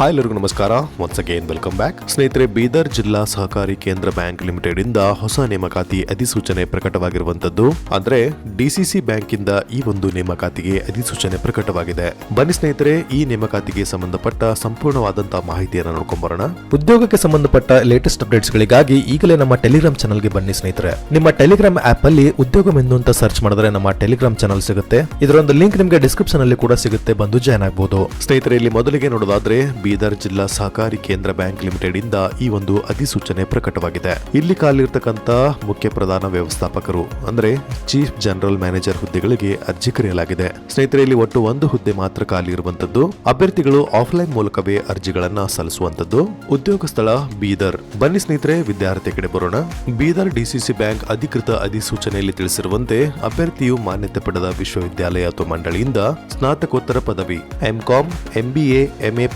Hi ಎಲ್ಲರಿಗೂ ನಮಸ್ಕಾರ. Once again welcome back ಸ್ನೇಹಿತರೆ, ಬೀದರ್ ಜಿಲ್ಲಾ ಸಹಕಾರಿ ಕೇಂದ್ರ ಬ್ಯಾಂಕ್ ಲಿಮಿಟೆಡ್ ಇಂದ ಹೊಸ ನೇಮಕಾತಿ ಅಧಿಸೂಚನೆ ಪ್ರಕಟವಾಗಿರುವಂತದ್ದು ಅಂದ್ರೆ ಡಿಸಿಸಿ ಬ್ಯಾಂಕ್ ಇಂದ ಈ ಒಂದು ನೇಮಕಾತಿಗೆ ಅಧಿಸೂಚನೆ ಪ್ರಕಟವಾಗಿದೆ. ಬನ್ನಿ ಸ್ನೇಹಿತರೆ, ಈ ನೇಮಕಾತಿಗೆ ಸಂಬಂಧಪಟ್ಟ ಸಂಪೂರ್ಣವಾದಂತಹ ಮಾಹಿತಿಯನ್ನು ನೋಡ್ಕೊಂಡ್ ಬರೋಣ ಉದ್ಯೋಗಕ್ಕೆ ಸಂಬಂಧಪಟ್ಟ ಲೇಟೆಸ್ಟ್ ಅಪ್ಡೇಟ್ಸ್ ಗಳಿಗಾಗಿ ಈಗಲೇ ನಮ್ಮ ಟೆಲಿಗ್ರಾಮ್ ಚಾನಲ್ಗೆ ಬನ್ನಿ ಸ್ನೇಹಿತರೆ. ನಿಮ್ಮ ಟೆಲಿಗ್ರಾಮ್ ಆಪ್ ಅಲ್ಲಿ ಉದ್ಯೋಗ ಎಂದು ಅಂತ ಸರ್ಚ್ ಮಾಡಿದ್ರೆ ನಮ್ಮ ಟೆಲಿಗ್ರಾಮ್ ಚಾನಲ್ ಸಿಗುತ್ತೆ. ಇದರೊಂದು ಲಿಂಕ್ ನಿಮಗೆ ಡಿಸ್ಕ್ರಿಪ್ಷನ್ ಅಲ್ಲಿ ಕೂಡ ಸಿಗುತ್ತೆ. ಬಂದು ಜಾಯ್ನ್ ಆಗಬಹುದು ಸ್ನೇಹಿತರೆ, ಇಲ್ಲಿ ಮೊದಲಿಗೆ ನೋಡೋದಾದ್ರೆ ಬೀದರ್ ಜಿಲ್ಲಾ ಸಹಕಾರಿ ಕೇಂದ್ರ ಬ್ಯಾಂಕ್ ಲಿಮಿಟೆಡ್ ಇಂದ ಈ ಒಂದು ಅಧಿಸೂಚನೆ ಪ್ರಕಟವಾಗಿದೆ. ಇಲ್ಲಿ ಕಾಲಿರ್ತಕ್ಕಂಥ ಮುಖ್ಯ ಪ್ರಧಾನ ವ್ಯವಸ್ಥಾಪಕರು, ಅಂದ್ರೆ ಚೀಫ್ ಜನರಲ್ ಮ್ಯಾನೇಜರ್ ಹುದ್ದೆಗಳಿಗೆ ಅರ್ಜಿ ಕರೆಯಲಾಗಿದೆ. ಸ್ನೇಹಿತರೆ ಇಲ್ಲಿ ಒಟ್ಟು ಒಂದು ಹುದ್ದೆ ಮಾತ್ರ ಖಾಲಿ ಇರುವಂತದ್ದು ಅಭ್ಯರ್ಥಿಗಳು ಆಫ್ಲೈನ್ ಮೂಲಕವೇ ಅರ್ಜಿಗಳನ್ನ ಸಲ್ಲಿಸುವಂತದ್ದು ಉದ್ಯೋಗ ಸ್ಥಳ ಬೀದರ್. ಬನ್ನಿ ಸ್ನೇಹಿತರೆ, ವಿದ್ಯಾರ್ಥಿ ಕಡೆ ಬರೋಣ. ಬೀದರ್ ಡಿಸಿಸಿ ಬ್ಯಾಂಕ್ ಅಧಿಕೃತ ಅಧಿಸೂಚನೆಯಲ್ಲಿ ತಿಳಿಸಿರುವಂತೆ, ಅಭ್ಯರ್ಥಿಯು ಮಾನ್ಯತೆ ಪಡೆದ ವಿಶ್ವವಿದ್ಯಾಲಯ ಅಥವಾ ಮಂಡಳಿಯಿಂದ ಸ್ನಾತಕೋತ್ತರ ಪದವಿ, ಎಂಕಾಂ, ಎಂಬಿಎ, ಎಂಎ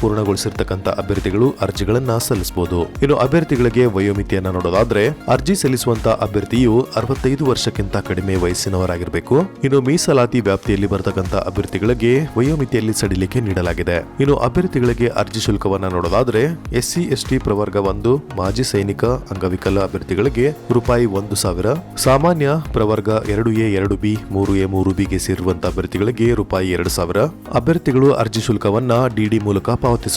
ಪೂರ್ಣಗೊಳಿಸಿರ್ತಕ್ಕಂಥ ಅಭ್ಯರ್ಥಿಗಳು ಅರ್ಜಿಗಳನ್ನ ಸಲ್ಲಿಸಬಹುದು ಇನ್ನು ಅಭ್ಯರ್ಥಿಗಳಿಗೆ ವಯೋಮಿತಿಯನ್ನ ನೋಡೋದಾದ್ರೆ, ಅರ್ಜಿ ಸಲ್ಲಿಸುವಂತ ಅಭ್ಯರ್ಥಿಯು ಅರವತ್ತೈದು ವರ್ಷಕ್ಕಿಂತ ಕಡಿಮೆ ವಯಸ್ಸಿನವರಾಗಿರಬೇಕು. ಇನ್ನು ಮೀಸಲಾತಿ ವ್ಯಾಪ್ತಿಯಲ್ಲಿ ಬರತಕ್ಕಂತ ಅಭ್ಯರ್ಥಿಗಳಿಗೆ ವಯೋಮಿತಿಯಲ್ಲಿ ಸಡಿಲಿಕೆ ನೀಡಲಾಗಿದೆ. ಇನ್ನು ಅಭ್ಯರ್ಥಿಗಳಿಗೆ ಅರ್ಜಿ ಶುಲ್ಕವನ್ನ ನೋಡೋದಾದ್ರೆ, ಎಸ್ಸಿ, ಎಸ್ಟಿ ಪ್ರವರ್ಗ ಒಂದು, ಮಾಜಿ ಸೈನಿಕ, ಅಂಗವಿಕಲ ಅಭ್ಯರ್ಥಿಗಳಿಗೆ ರೂಪಾಯಿ ಒಂದು ಸಾವಿರ, ಸಾಮಾನ್ಯ ಪ್ರವರ್ಗ ಎರಡು ಎ ಎರಡು ಬಿ, ಮೂರು ಎ ಮೂರು ಬಿಗೆ ಸೇರುವಂತ ಅಭ್ಯರ್ಥಿಗಳಿಗೆ ರೂಪಾಯಿ ಎರಡು ಸಾವಿರ. ಅಭ್ಯರ್ಥಿಗಳು ಅರ್ಜಿ ಶುಲ್ಕವನ್ನ ಡಿಡಿ ಮೂಲಕ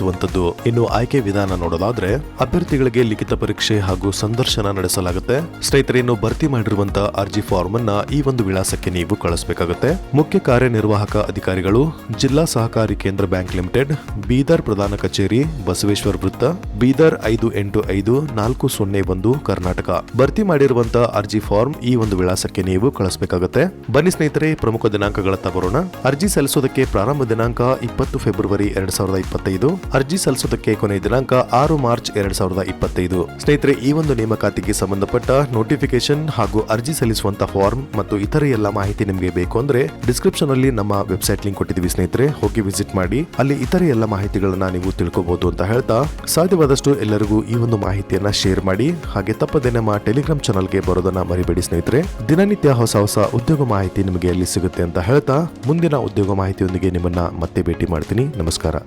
ಪಾವತಿಸುವಂತದ್ದು ಇನ್ನು ಆಯ್ಕೆ ವಿಧಾನ ನೋಡೋದಾದ್ರೆ ಅಭ್ಯರ್ಥಿಗಳಿಗೆ ಲಿಖಿತ ಪರೀಕ್ಷೆ ಹಾಗೂ ಸಂದರ್ಶನ ನಡೆಸಲಾಗುತ್ತೆ. ಸ್ನೇಹಿತರೆ ಭರ್ತಿ ಮಾಡಿರುವಂತಹ ಅರ್ಜಿ ಫಾರ್ಮ್ ಅನ್ನ ಈ ಒಂದು ವಿಳಾಸಕ್ಕೆ ನೀವು ಕಳಿಸಬೇಕಾಗುತ್ತೆ. ಮುಖ್ಯ ಕಾರ್ಯನಿರ್ವಾಹಕ ಅಧಿಕಾರಿಗಳು, ಜಿಲ್ಲಾ ಸಹಕಾರಿ ಕೇಂದ್ರ ಬ್ಯಾಂಕ್ ಲಿಮಿಟೆಡ್, ಬೀದರ್ ಪ್ರಧಾನ ಕಚೇರಿ, ಬಸವೇಶ್ವರ ವೃತ್ತ, ಬೀದರ್ ಐದು ಎಂಟು ಐದು ನಾಲ್ಕು ಸೊನ್ನೆ ಒಂದು ಕರ್ನಾಟಕ. ಭರ್ತಿ ಮಾಡಿರುವಂತಹ ಅರ್ಜಿ ಫಾರ್ಮ್ ಈ ಒಂದು ವಿಳಾಸಕ್ಕೆ ನೀವು ಕಳಿಸಬೇಕಾಗುತ್ತೆ. ಬನ್ನಿ ಸ್ನೇಹಿತರೆ, ಪ್ರಮುಖ ದಿನಾಂಕಗಳತ್ತ ಬರೋಣ ಅರ್ಜಿ ಸಲ್ಲಿಸೋದಕ್ಕೆ ಪ್ರಾರಂಭ ದಿನಾಂಕ ಇಪ್ಪತ್ತು ಫೆಬ್ರವರಿ ಎರಡ್ ಸಾವಿರದ ಇಪ್ಪತ್ತೈದು. ಅರ್ಜಿ ಸಲ್ಲಿಸೋದಕ್ಕೆ ಕೊನೆಯ ದಿನಾಂಕ ಆರು ಮಾರ್ಚ್ ಎರಡ್ ಸಾವಿರದ ಇಪ್ಪತ್ತೈದು. ಸ್ನೇಹಿತರೆ, ಈ ಒಂದು ನೇಮಕಾತಿಗೆ ಸಂಬಂಧಪಟ್ಟ ನೋಟಿಫಿಕೇಶನ್ ಹಾಗೂ ಅರ್ಜಿ ಸಲ್ಲಿಸುವಂತಹ ಫಾರ್ಮ್ ಮತ್ತು ಇತರೆ ಎಲ್ಲ ಮಾಹಿತಿ ನಿಮಗೆ ಬೇಕು ಅಂದ್ರೆ ಡಿಸ್ಕ್ರಿಪ್ಷನ್ ಅಲ್ಲಿ ನಮ್ಮ ವೆಬ್ಸೈಟ್ ಲಿಂಕ್ ಕೊಟ್ಟಿದ್ದೀವಿ ಸ್ನೇಹಿತರೆ. ಹೋಗಿ ವಿಸಿಟ್ ಮಾಡಿ. ಅಲ್ಲಿ ಇತರೆ ಎಲ್ಲ ಮಾಹಿತಿಗಳನ್ನ ನೀವು ತಿಳ್ಕೋಬಹುದು ಅಂತ ಹೇಳ್ತಾ ಸಾಧ್ಯವಾದಷ್ಟು ಎಲ್ಲರಿಗೂ ಈ ಒಂದು ಮಾಹಿತಿಯನ್ನ ಶೇರ್ ಮಾಡಿ. ಹಾಗೆ ತಪ್ಪದೆ ನಮ್ಮ ಟೆಲಿಗ್ರಾಮ್ ಚಾನಲ್ಗೆ ಬರೋದನ್ನ ಮರಿಬೇಡಿ ಸ್ನೇಹಿತರೆ. ದಿನನಿತ್ಯ ಹೊಸ ಹೊಸ ಉದ್ಯೋಗ ಮಾಹಿತಿ ನಿಮಗೆ ಅಲ್ಲಿ ಸಿಗುತ್ತೆ ಅಂತ ಹೇಳ್ತಾ ಮುಂದಿನ ಉದ್ಯೋಗ ಮಾಹಿತಿಯೊಂದಿಗೆ ನಿಮ್ಮನ್ನ ಮತ್ತೆ ಭೇಟಿ ಮಾಡ್ತೀನಿ. ನಮಸ್ಕಾರ.